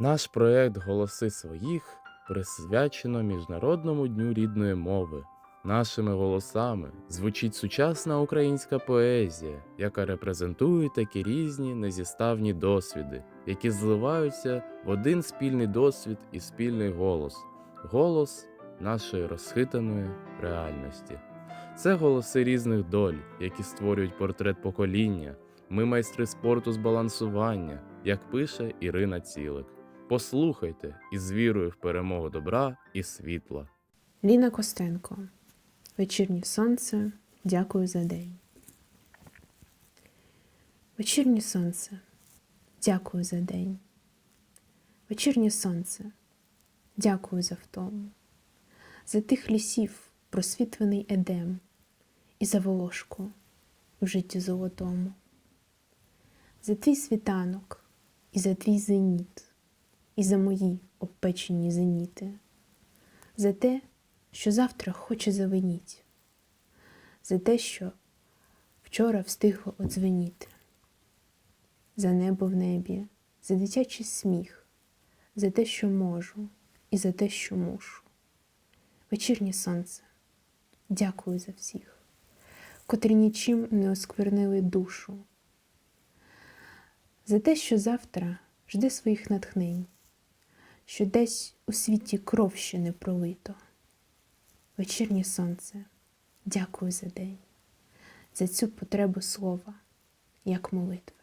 Наш проект Голоси своїх присвячено Міжнародному дню рідної мови. Нашими голосами звучить сучасна українська поезія, яка репрезентує такі різні незіставні досвіди, які зливаються в один спільний досвід і спільний голос голос нашої розхитаної реальності. Це голоси різних доль, які створюють портрет покоління. Ми майстри спорту з балансування, як пише Ірина Цілик. Послухайте із вірою в перемогу добра і світла. Ліна Костенко. Вечірнє сонце. Дякую за день. Вечірнє сонце. Дякую за день. Вечірнє сонце. Дякую за втому. За тих лісів просвітлений едем і за волошку в житті золотому. За твій світанок і за твій зеніт, і за мої обпечені зеніти, за те, що завтра хоче завиніть, за те, що вчора встигло одзвеніти, за небо в небі, за дитячий сміх, за те, що можу, і за те, що мушу. Вечірнє сонце, дякую за всіх, котрі нічим не осквернили душу, за те, що завтра жде своїх натхнень, що десь у світі кров ще не пролито. Вечірнє сонце, дякую за день, за цю потребу слова, як молитви.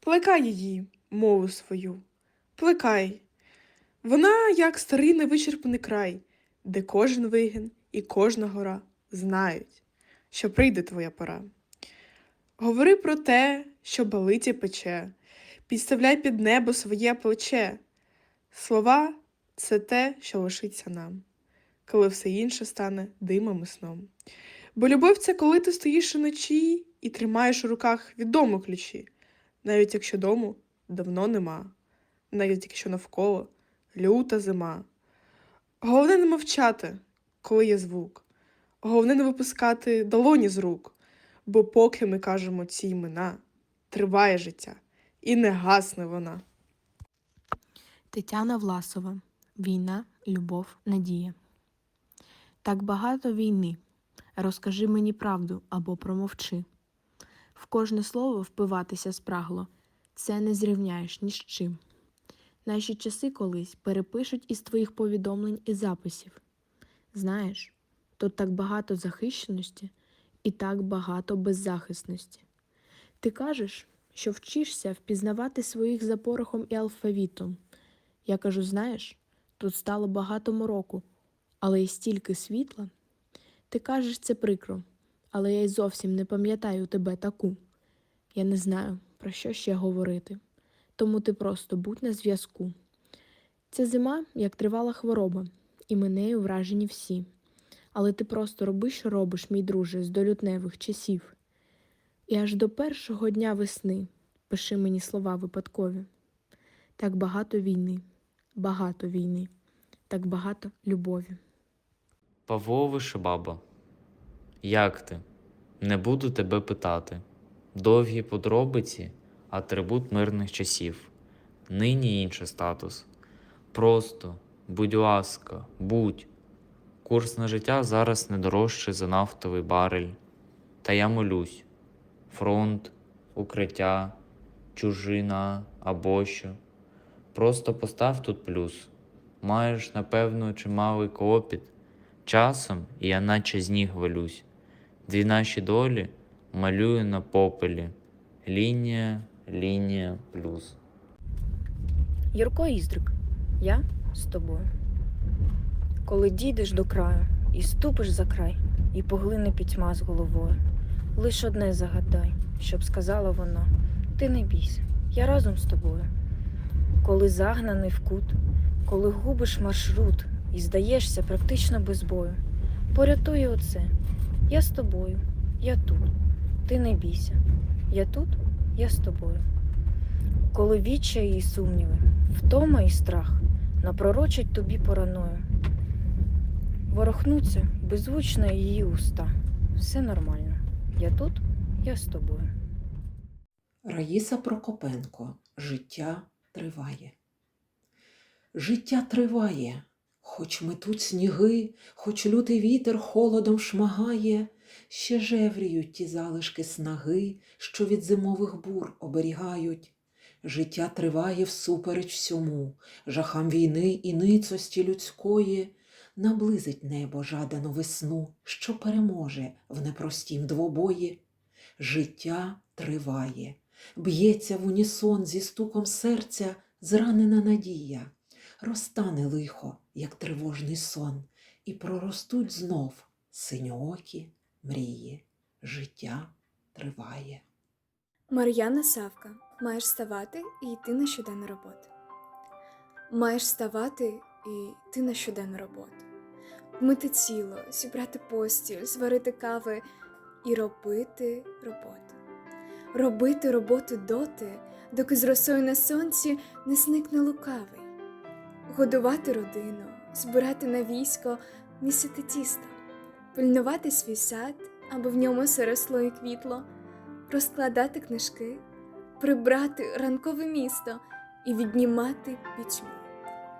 Плекай її, мову свою, плекай. Вона, як старий невичерпаний край, де кожен вигін і кожна гора знають, що прийде твоя пора. Говори про те, що болить і пече, підставляй під небо своє плече. Слова це те, що лишиться нам, коли все інше стане димом і сном. Бо любов це коли ти стоїш уночі і тримаєш у руках від ключі навіть якщо дому давно нема, навіть якщо навколо люта зима. Головне не мовчати, коли є звук, головне не випускати долоні з рук, бо поки ми кажемо ці імена, триває життя, і не гасне вона. Тетяна Власова. Війна, любов, надія. Так багато війни. Розкажи мені правду або промовчи. В кожне слово впиватися спрагло. Це не зрівняєш ні з чим. Наші часи колись перепишуть із твоїх повідомлень і записів. Знаєш, тут так багато захищеності і так багато беззахисності. Ти кажеш, що вчишся впізнавати своїх за порохом і алфавітом. Я кажу, знаєш, тут стало багато мороку, але й стільки світла. Ти кажеш, це прикро, але я й зовсім не пам'ятаю тебе таку. Я не знаю, про що ще говорити, тому ти просто будь на зв'язку. Ця зима, як тривала хвороба, і ми нею вражені всі. Але ти просто роби, що робиш, мій друже, з долютневих часів. І аж до першого дня весни пиши мені слова випадкові. Так багато війни, багато війни, так багато любові. Павло Вишибаба. Як ти? Не буду тебе питати. Довгі подробиці атрибут мирних часів. Нині інший статус. Просто, будь ласка, будь. Курс на життя зараз не дорожчий за нафтовий барель. Та я молюсь. Фронт, укриття, чужина або що. Просто постав тут плюс. Маєш, напевно, чималий клопіт. Часом я наче з ніг валюсь. Дві наші долі малюю на попелі. Лінія, лінія, плюс. Юрко Іздрик, я з тобою. Коли дійдеш до краю і ступиш за край, і поглине пітьма з головою. Лиш одне загадай, щоб сказала вона: ти не бійся, я разом з тобою. Коли загнаний в кут, коли губиш маршрут і здаєшся практично без бою, порятуй оце. Я з тобою, я тут, ти не бійся. Я тут, я з тобою. Коли відчаї і сумніви, втома і страх напророчать тобі пораною. Ворохнуться беззвучно її уста. Все нормально. Я тут, я з тобою. Раїса Прокопенко. Життя триває. Життя триває, хоч метуть сніги, хоч лютий вітер холодом шмагає, ще жевріють ті залишки снаги, що від зимових бур оберігають. Життя триває всупереч всьому, жахам війни і ницості людської, наблизить небо жадану весну, що переможе в непростім двобої. Життя триває, б'ється в унісон зі стуком серця зранена надія, розтане лихо, як тривожний сон, і проростуть знов синьоокі мрії. Життя триває. Мар'яна Савка, маєш вставати і йти на щоденну роботу. Маєш вставати і йти на щоденну роботу. Вмити тіло, зібрати постіль, зварити кави і робити роботу. Робити роботу доти, доки з росою на сонці не зникне лукавий. Годувати родину, збирати на військо, місити тісто, пильнувати свій сад, аби в ньому все і квітло розкладати книжки, прибрати ранкове місто і віднімати пітьму.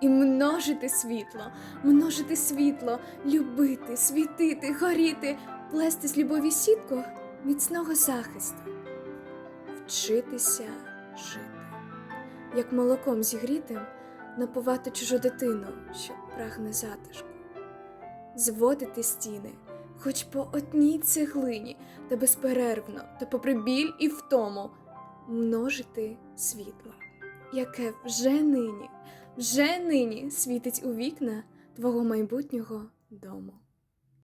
І множити світло, множити світло, любити, світити, горіти, плести з любові сітку міцного захисту, вчитися жити, як молоком зігрітим напувати чужу дитину, що прагне затишку, зводити стіни, хоч по одній цеглині, та безперервно, та попри біль і втому, множити світло, яке вже нині, вже нині світить у вікна твого майбутнього дому.